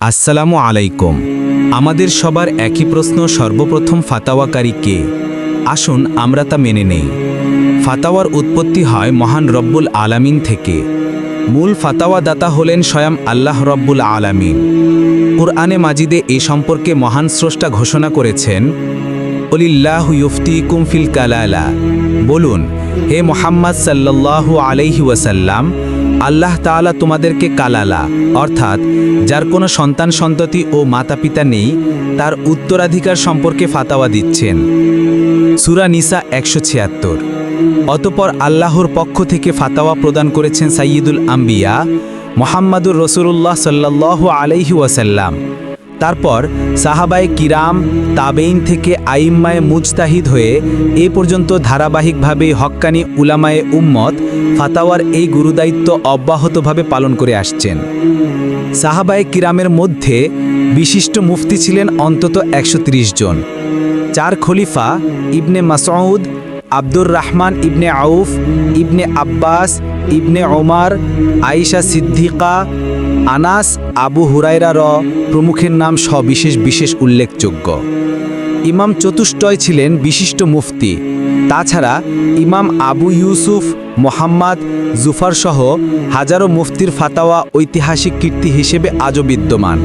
আসসালামু আলাইকুম। আমাদের সবার একই প্রশ্ন সর্বপ্রথম ফাতাওয়াকারী কে? আসুন আমরা তা মেনে নেই। ফাতাওয়ার উৎপত্তি হয় মহান রব্বুল আলামিন থেকে। মূল ফাতাওয়া দাতা হলেন স্বয়ং আল্লাহ রব্বুল আলামিন। কুরআনে মাজিদে এ সম্পর্কে মহান স্রষ্টা ঘোষণা করেছেন, অলিল্লাহ ইউফতি কুমফিল কালালা। বলুন, হে মোহাম্মদ সাল্লাল্লাহু আলাইহি ওয়াসাল্লাম আল্লাহ তাআলা তোমাদেরকে কালালা, অর্থাৎ যার কোনো সন্তান সন্ততি ও মাতা পিতা নেই, তার উত্তরাধিকার সম্পর্কে ফাতাওয়া দিচ্ছেন। সুরা নিসা একশো ছিয়াত্তর। অতপর আল্লাহর পক্ষ থেকে ফাতাওয়া প্রদান করেছেন সাইয়দুল আম্বিয়া, মোহাম্মদুর রসুল্লাহ সাল্লাহ আলাইহি ওয়াসাল্লাম। তারপর সাহাবায়ে কিরাম তাবেইন থেকে আইম্মায়ে মুজতাহিদ হয়ে এ পর্যন্ত ধারাবাহিকভাবে হক্কানি উলামায়ে উম্মত ফাতাওয়ার এই গুরুদায়িত্ব অব্যাহতভাবে পালন করে আসছেন। সাহাবায়ে কিরামের মধ্যে বিশিষ্ট মুফতি ছিলেন অন্তত একশো জন। চার খলিফা ইবনে মাসউদ, আব্দুর রহমান ইবনে আউফ, ইবনে আব্বাস, ইবনে ওমার, আয়েশা সিদ্দিকা আনাস আবু হুরাইরা র প্রমুখের নাম সবিশেষ বিশেষ উল্লেখযোগ্য। ইমাম চতুষ্টয় ছিলেন বিশিষ্ট মুফতি। তাছাড়া ইমাম আবু ইউসুফ, মোহাম্মদ জুফারসহ হাজারো মুফতির ফাতাওয়া ঐতিহাসিক কীর্তি হিসেবে আজও বিদ্যমান।